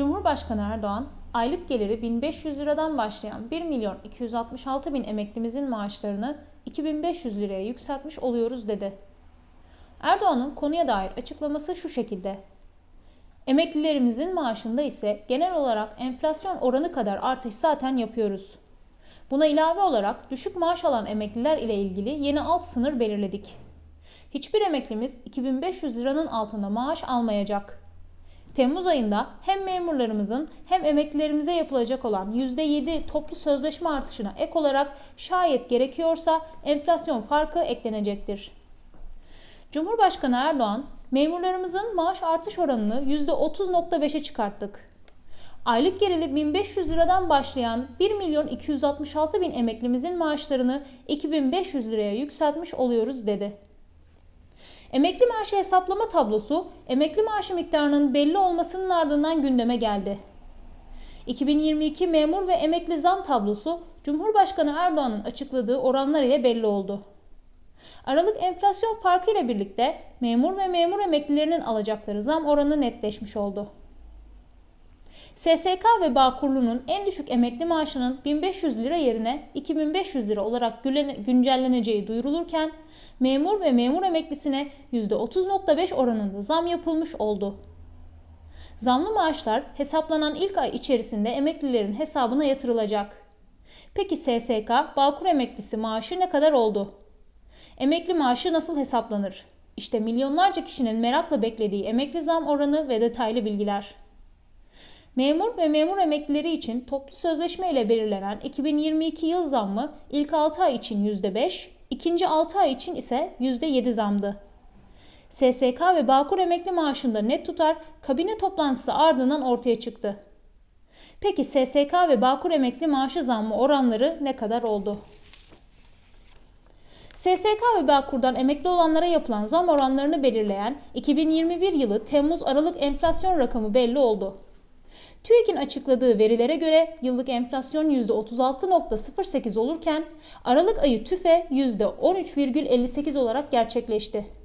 Cumhurbaşkanı Erdoğan, aylık geliri 1500 liradan başlayan 1 milyon 266 bin emeklimizin maaşlarını 2500 liraya yükseltmiş oluyoruz dedi. Erdoğan'ın konuya dair açıklaması şu şekilde. Emeklilerimizin maaşında ise genel olarak enflasyon oranı kadar artış zaten yapıyoruz. Buna ilave olarak düşük maaş alan emekliler ile ilgili yeni alt sınır belirledik. Hiçbir emeklimiz 2500 liranın altında maaş almayacak. Temmuz ayında hem memurlarımızın hem emeklilerimize yapılacak olan %7 toplu sözleşme artışına ek olarak şayet gerekiyorsa enflasyon farkı eklenecektir. Cumhurbaşkanı Erdoğan, memurlarımızın maaş artış oranını %30.5'e çıkarttık. Aylık geliri 1500 liradan başlayan 1 milyon 266 bin emeklimizin maaşlarını 2500 liraya yükseltmiş oluyoruz dedi. Emekli maaşı hesaplama tablosu emekli maaşı miktarının belli olmasının ardından gündeme geldi. 2022 memur ve emekli zam tablosu Cumhurbaşkanı Erdoğan'ın açıkladığı oranlar ile belli oldu. Aralık enflasyon farkı ile birlikte memur ve memur emeklilerinin alacakları zam oranı netleşmiş oldu. SSK ve Bağkurlu'nun en düşük emekli maaşının 1500 lira yerine 2500 lira olarak güncelleneceği duyurulurken memur ve memur emeklisine %30.5 oranında zam yapılmış oldu. Zamlı maaşlar hesaplanan ilk ay içerisinde emeklilerin hesabına yatırılacak. Peki SSK, Bağkur emeklisi maaşı ne kadar oldu? Emekli maaşı nasıl hesaplanır? İşte milyonlarca kişinin merakla beklediği emekli zam oranı ve detaylı bilgiler. Memur ve memur emeklileri için toplu sözleşme ile belirlenen 2022 yıl zammı ilk 6 ay için %5, ikinci 6 ay için ise %7 zamdı. SSK ve Bağkur emekli maaşında net tutar kabine toplantısı ardından ortaya çıktı. Peki SSK ve Bağkur emekli maaşı zammı oranları ne kadar oldu? SSK ve Bağkur'dan emekli olanlara yapılan zam oranlarını belirleyen 2021 yılı Temmuz-Aralık enflasyon rakamı belli oldu. TÜİK'in açıkladığı verilere göre yıllık enflasyon %36.08 olurken Aralık ayı TÜFE %13,58 olarak gerçekleşti.